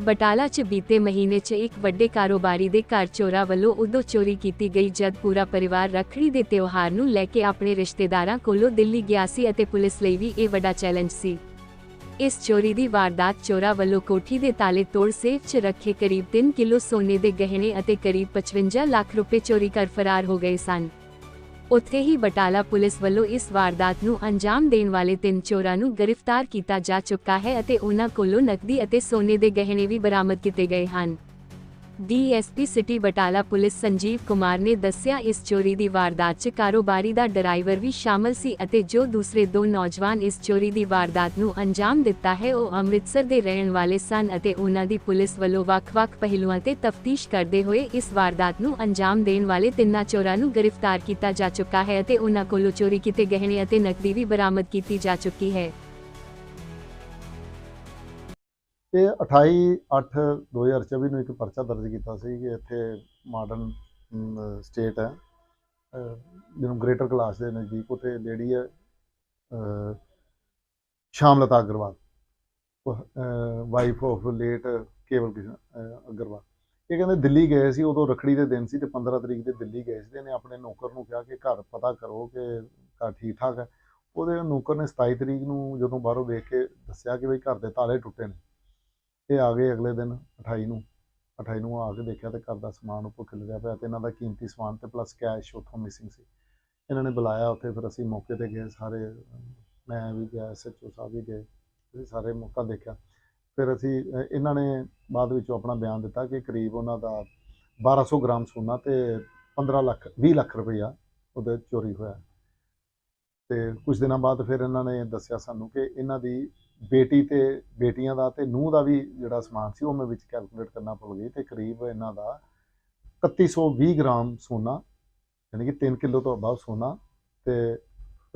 ਬਟਾਲਾ 'ਚ ਬੀਤੇ ਮਹੀਨੇ 'ਚ ਇੱਕ ਵੱਡੇ ਕਾਰੋਬਾਰੀ ਦੇ ਘਰ ਚੋਰਾਂ ਵੱਲੋਂ ਉਦੋਂ ਚੋਰੀ ਕੀਤੀ ਗਈ ਜਦ ਪੂਰਾ ਪਰਿਵਾਰ ਰੱਖੜੀ ਦੇ ਤਿਉਹਾਰ ਨੂੰ ਲੈ ਕੇ ਆਪਣੇ ਰਿਸ਼ਤੇਦਾਰਾਂ ਕੋਲੋਂ ਦਿੱਲੀ ਗਿਆ ਸੀ ਅਤੇ ਪੁਲਿਸ ਲਈ ਵੀ ਇਹ ਵੱਡਾ ਚੈਲੰਜ ਸੀ। ਇਸ ਚੋਰੀ ਦੀ ਵਾਰਦਾਤ ਚੋਰਾਂ ਵੱਲੋਂ ਕੋਠੀ ਦੇ ਤਾਲੇ ਤੋੜ ਸੇਫ 'ਚ ਰੱਖੇ ਕਰੀਬ 3 ਕਿਲੋ ਸੋਨੇ ਦੇ ਗਹਿਣੇ ਅਤੇ ਕਰੀਬ 55 ਲੱਖ ਰੁਪਏ ਚੋਰੀ ਕਰ ਫਰਾਰ ਹੋ ਗਏ ਸਨ। ਉੱਥੇ ਹੀ ਬਟਾਲਾ ਪੁਲਿਸ ਵੱਲੋਂ ਇਸ ਵਾਰਦਾਤ ਨੂੰ ਅੰਜਾਮ ਦੇਣ ਵਾਲੇ ਤਿੰਨ ਚੋਰਾਂ ਨੂੰ ਗ੍ਰਿਫਤਾਰ ਕੀਤਾ ਜਾ ਚੁੱਕਾ ਹੈ ਅਤੇ ਉਹਨਾਂ ਕੋਲੋਂ ਨਕਦੀ ਅਤੇ ਸੋਨੇ ਦੇ ਗਹਿਣੇ ਵੀ ਬਰਾਮਦ ਕੀਤੇ ਗਏ ਹਨ। DSP city Batala police Sanjeev Kumar ਨੇ ਦੱਸਿਆ, ਇਸ ਚੋਰੀ ਦੀ ਵਾਰਦਾਤ 'ਚ ਕਾਰੋਬਾਰੀ ਦਾ ਡਰਾਈਵਰ ਵੀ ਸ਼ਾਮਲ ਸੀ ਅਤੇ ਜੋ ਦੂਸਰੇ ਦੋ ਨੌਜਵਾਨ ਇਸ ਚੋਰੀ ਦੀ ਵਾਰਦਾਤ ਨੂੰ ਅੰਜਾਮ ਦਿੱਤਾ ਹੈ, ਉਹ ਅੰਮ੍ਰਿਤਸਰ ਦੇ ਰਹਿਣ ਵਾਲੇ ਸਨ ਅਤੇ ਉਹਨਾਂ ਦੀ ਪੁਲਿਸ ਵੱਲੋਂ ਵੱਖ-ਵੱਖ ਪਹਿਲੂਆਂ ਤੇ ਤਫਤੀਸ਼ ਕਰਦੇ ਹੋਏ ਇਸ ਵਾਰਦਾਤ ਨੂੰ ਅੰਜਾਮ ਦੇਣ ਵਾਲੇ ਤਿੰਨਾਂ ਚੋਰਾਂ ਨੂੰ ਗ੍ਰਿਫਤਾਰ ਕੀਤਾ ਜਾ ਚੁੱਕਾ ਹੈ ਅਤੇ ਉਹਨਾਂ ਕੋਲੋਂ ਚੋਰੀ ਕੀਤੇ ਗਹਿਣੇ ਅਤੇ ਨਕਦੀ ਵੀ ਬਰਾਮਦ ਕੀਤੀ ਜਾ ਚੁੱਕੀ ਹੈ। ਇਹ 28 8 2024 ਨੂੰ ਇੱਕ ਪਰਚਾ ਦਰਜ ਕੀਤਾ ਸੀ ਕਿ ਇੱਥੇ ਮਾਡਰਨ ਸਟੇਟ ਹੈ। ਜਿਹਨੂੰ ਗ੍ਰੇਟਰ ਕਲਾਸ ਦੇ ਨਜ਼ਦੀਕ ਉੱਥੇ ਲੇਡੀ ਹੈ ਅਹ, Shamlata Agarwal wife of late Kewal Krishan Agarwal. ਇਹ ਕਹਿੰਦੇ ਦਿੱਲੀ ਗਏ ਸੀ ਉਦੋਂ ਰਖੜੀ ਦੇ ਦਿਨ ਸੀ ਤੇ 15 ਤਰੀਕ ਦੇ ਦਿੱਲੀ ਗਏ ਸੀ ਤੇ ਇਹਨੇ ਆਪਣੇ ਨੌਕਰ ਨੂੰ ਕਿਹਾ ਕਿ ਘਰ ਪਤਾ ਕਰੋ ਕਿ ਘਰ ਠੀਕ ਠਾਕ ਹੈ। ਉਹਦੇ ਨੌਕਰ ਨੇ 27 ਤਰੀਕ ਨੂੰ ਜਦੋਂ ਬਾਹਰੋਂ ਵੇਖ ਕੇ ਦੱਸਿਆ ਕਿ ਬਈ ਘਰ ਦੇ ਤਾਲੇ ਟੁੱਟੇ ਨੇ। ਇਹ ਆ ਗਏ ਅਗਲੇ ਦਿਨ 28 ਨੂੰ। 28 ਨੂੰ ਆ ਕੇ ਦੇਖਿਆ ਤੇ ਘਰ ਦਾ ਸਮਾਨ ਉੱਪਰ ਖਿਲ ਰਿਹਾ ਪਿਆ ਤੇ ਇਹਨਾਂ ਦਾ ਕੀਮਤੀ ਸਮਾਨ ਤੇ ਪਲੱਸ ਕੈਸ਼ ਉੱਥੋਂ ਮਿਸਿੰਗ ਸੀ। ਇਹਨਾਂ ਨੇ ਬੁਲਾਇਆ ਉੱਥੇ, ਫਿਰ ਅਸੀਂ ਮੌਕੇ ਤੇ ਗਏ ਸਾਰੇ, ਮੈਂ ਵੀ ਗਿਆ ਐਸਐਚਓ ਸਾਹਿਬ ਵੀ ਗਏ ਅਸੀਂ ਸਾਰੇ ਮੌਕਾ ਦੇਖਿਆ। ਫਿਰ ਅਸੀਂ, ਇਹਨਾਂ ਨੇ ਬਾਅਦ ਵਿੱਚੋਂ ਆਪਣਾ ਬਿਆਨ ਦਿੱਤਾ ਕਿ ਕਰੀਬ ਉਹਨਾਂ ਦਾ 1200 ਗ੍ਰਾਮ ਸੋਨਾ ਤੇ 15 ਲੱਖ 20 ਲੱਖ ਰੁਪਈਆ ਉਹਦੇ ਚੋਰੀ ਹੋਇਆ। ਤੇ ਕੁਝ ਦਿਨਾਂ ਬਾਅਦ ਫਿਰ ਇਹਨਾਂ ਨੇ ਦੱਸਿਆ ਸਾਨੂੰ ਕਿ ਇਹਨਾਂ ਦੀ ਬੇਟੀ ਤੇ, ਬੇਟੀਆਂ ਦਾ ਤੇ ਨੂੰਹ ਦਾ ਵੀ ਜਿਹੜਾ ਸਮਾਨ ਸੀ ਉਹ ਮੈਂ ਵਿੱਚ ਕੈਲਕੂਲੇਟ ਕਰਨਾ ਭੁੱਲ ਗਈ ਤੇ ਕਰੀਬ ਇਹਨਾਂ ਦਾ 3120 ਗ੍ਰਾਮ ਸੋਨਾ, ਯਾਨੀ ਕਿ 3 ਕਿਲੋ ਤੋਂ ਅਬਾਵ ਸੋਨਾ ਤੇ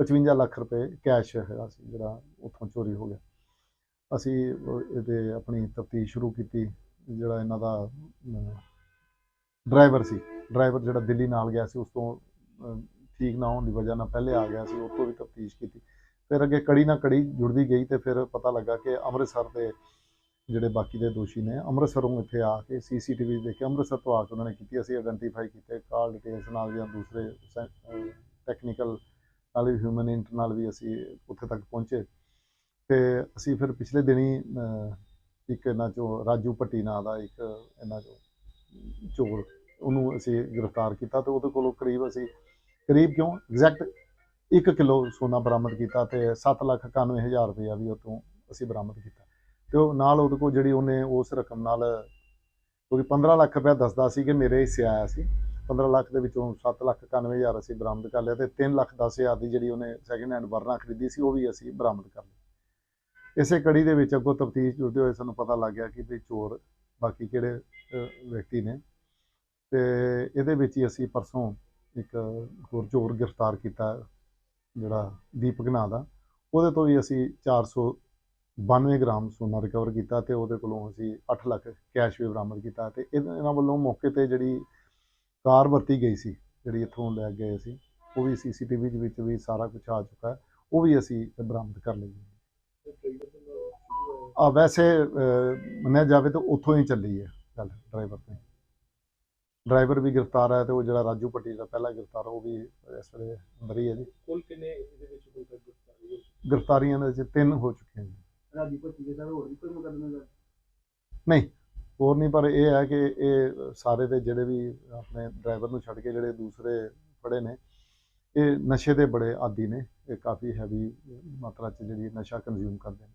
55 ਲੱਖ ਰੁਪਏ ਕੈਸ਼ ਹੈਗਾ ਸੀ ਜਿਹੜਾ ਉੱਥੋਂ ਚੋਰੀ ਹੋ ਗਿਆ। ਅਸੀਂ ਇਹਦੇ ਆਪਣੀ ਤਫਤੀਸ਼ ਸ਼ੁਰੂ ਕੀਤੀ, ਜਿਹੜਾ ਇਹਨਾਂ ਦਾ ਡਰਾਈਵਰ ਸੀ, ਡਰਾਈਵਰ ਜਿਹੜਾ ਦਿੱਲੀ ਨਾਲ ਗਿਆ ਸੀ ਉਸ ਤੋਂ ਠੀਕ ਨਾ ਹੋਣ ਦੀ ਵਜ੍ਹਾ ਨਾਲ ਪਹਿਲੇ ਆ ਗਿਆ ਸੀ ਉਹ ਤੋਂ ਵੀ ਤਫਤੀਸ਼ ਕੀਤੀ। ਫਿਰ ਅੱਗੇ ਕੜੀ ਨਾ ਕੜੀ ਜੁੜਦੀ ਗਈ ਤੇ ਫਿਰ ਪਤਾ ਲੱਗਾ ਕਿ ਅੰਮ੍ਰਿਤਸਰ ਦੇ ਜਿਹੜੇ ਬਾਕੀ ਦੇ ਦੋਸ਼ੀ ਨੇ ਅੰਮ੍ਰਿਤਸਰੋਂ ਇੱਥੇ ਆ ਕੇ ਸੀਸੀਟੀਵੀ ਦੇਖ। ਕੇ ਅੰਮ੍ਰਿਤਸਰ ਤੋਂ ਆ ਕੇ ਉਹਨਾਂ ਨੇ ਕੀਤੀ ਅਸੀਂ ਆਇਡੈਂਟੀਫਾਈ ਕੀਤੇ ਕਾਲ ਡਿਟੇਲਸ ਨਾਲ ਜਾਂ ਦੂਸਰੇ ਟੈਕਨੀਕਲ ਨਾਲ ਵੀ ਹਿਊਮਨ ਇੰਟ ਨਾਲ ਵੀ ਅਸੀਂ ਉੱਥੇ ਤੱਕ ਪਹੁੰਚੇ। ਤੇ ਅਸੀਂ ਫਿਰ ਪਿਛਲੇ ਦਿਨੀ ਇੱਕ ਇਹਨਾਂ ਚੋਂ ਰਾਜੂ ਭੱਟੀ ਨਾਂ ਦਾ ਇੱਕ ਇਹਨਾਂ ਚੋਂ ਚੋਰ ਉਹਨੂੰ ਅਸੀਂ ਗ੍ਰਿਫਤਾਰ ਕੀਤਾ ਤੇ ਉਹਦੇ ਕੋਲੋਂ ਕਰੀਬ ਅਸੀਂ ਕਰੀਬ ਕਿਉਂ? ਐਗਜ਼ੈਕਟ 1 ਕਿਲੋ ਸੋਨਾ ਬਰਾਮਦ ਕੀਤਾ ਤੇ 791000 ਰੁਪਇਆ ਵੀ ਉਹ ਤੋਂ ਅਸੀਂ ਬਰਾਮਦ ਕੀਤਾ। ਤੇ ਉਹ ਨਾਲ ਉਹਦੇ ਕੋਲ ਜਿਹੜੀ ਉਹਨੇ ਉਸ ਰਕਮ ਨਾਲ ਕਿਉਂਕਿ 15 ਲੱਖ ਰੁਪਇਆ ਦੱਸਦਾ ਸੀ ਕਿ ਮੇਰੇ ਹਿੱਸੇ ਆਇਆ ਸੀ। 15 ਲੱਖ ਦੇ ਵਿੱਚੋਂ 791000 ਅਸੀਂ ਬਰਾਮਦ ਕਰ ਲਿਆ ਤੇ 3 ਲੱਖ 10000 ਦੀ ਜਿਹੜੀ ਉਹਨੇ ਸੈਕਿੰਡ ਹੈਂਡ ਵਰਨਾ ਖਰੀਦੀ ਸੀ, ਉਹ ਵੀ ਅਸੀਂ ਬਰਾਮਦ ਕਰ ਲਈ ਇਸੇ ਕੜੀ ਦੇ ਵਿੱਚ ਅੱਗੋਂ ਤਫਤੀਸ਼ ਜੁੜਦੇ ਹੋਏ ਸਾਨੂੰ ਪਤਾ ਲੱਗ ਗਿਆ ਕਿ ਵੀ ਚੋਰ ਬਾਕੀ ਕਿਹੜੇ ਵਿਅਕਤੀ ਨੇ। ਤੇ ਇਹਦੇ ਵਿੱਚ ਹੀ ਅਸੀਂ ਪਰਸੋਂ ਇੱਕ ਹੋਰ ਚੋਰ ਗ੍ਰਿਫਤਾਰ ਕੀਤਾ ਜਿਹੜਾ ਦੀਪਕ ਨਾਂ ਦਾ ਉਹਦੇ ਤੋਂ ਵੀ ਅਸੀਂ 492 ਗ੍ਰਾਮ ਸੋਨਾ ਰਿਕਵਰ ਕੀਤਾ ਤੇ ਉਹਦੇ ਕੋਲੋਂ ਅਸੀਂ 8 ਲੱਖ ਕੈਸ਼ ਵੀ ਬਰਾਮਦ ਕੀਤਾ ਤੇ ਇਹਨਾਂ ਵੱਲੋਂ ਮੌਕੇ ਤੇ ਜਿਹੜੀ ਕਾਰ ਵਰਤੀ ਗਈ ਸੀ ਜਿਹੜੀ ਇੱਥੋਂ ਲੈ ਗਏ ਸੀ ਉਹ ਵੀ ਸੀਸੀਟੀਵੀ ਦੇ ਵਿੱਚ ਵੀ ਸਾਰਾ ਕੁਝ ਆ ਚੁੱਕਾ ਹੈ ਉਹ ਵੀ ਅਸੀਂ ਬਰਾਮਦ ਕਰ ਲਈ ਆ ਵੈਸੇ ਅਹ, ਮੰਨਿਆ ਜਾਵੇ ਤਾਂ ਉੱਥੋਂ ਹੀ ਚੱਲੀ ਹੈ ਗੱਲ ਡਰਾਈਵਰ ਤੇ। ਡਰਾਈਵਰ ਵੀ ਗ੍ਰਿਫਤਾਰ ਹੈ ਤੇ ਉਹ ਜਿਹੜਾ ਰਾਜੂ ਪੱਟੀ ਦਾ ਪਹਿਲਾ ਗ੍ਰਿਫਤਾਰ ਉਹ ਵੀ ਇਸ ਵੇਲੇ ਅੰਦਰ ਹੀ ਹੈ ਜੀ। ਕੁੱਲ ਕਿੰਨੇ ਇਹਦੇ ਵਿੱਚ ਕੋਈ ਗ੍ਰਿਫਤਾਰੀ ਹੋਈ? ਗ੍ਰਿਫਤਾਰੀਆਂ ਦੇ ਵਿੱਚ ਤਿੰਨ ਹੋ ਚੁੱਕੀਆਂ ਜੀ। ਰਾਜੀ ਭੱਟੀ ਦੇ ਸਰ ਹੋਰ ਵੀ ਕੋਈ ਮੁਕੱਦਮੇ ਦਾ ਨਹੀਂ ਹੋਰ ਨਹੀਂ ਪਰ ਇਹ ਹੈ ਕਿ ਇਹ ਸਾਰੇ ਦੇ ਜਿਹੜੇ ਵੀ ਆਪਣੇ ਡਰਾਈਵਰ ਨੂੰ ਛੱਡ ਕੇ ਜਿਹੜੇ ਦੂਸਰੇ ਫੜੇ ਨੇ ਇਹ ਨਸ਼ੇ ਦੇ ਬੜੇ ਆਦੀ ਨੇ ਇਹ ਕਾਫੀ ਹੈਵੀ ਮਾਤਰਾ 'ਚ ਜਿਹੜੀ ਨਸ਼ਾ ਕੰਜ਼ਿਊਮ ਕਰਦੇ ਨੇ।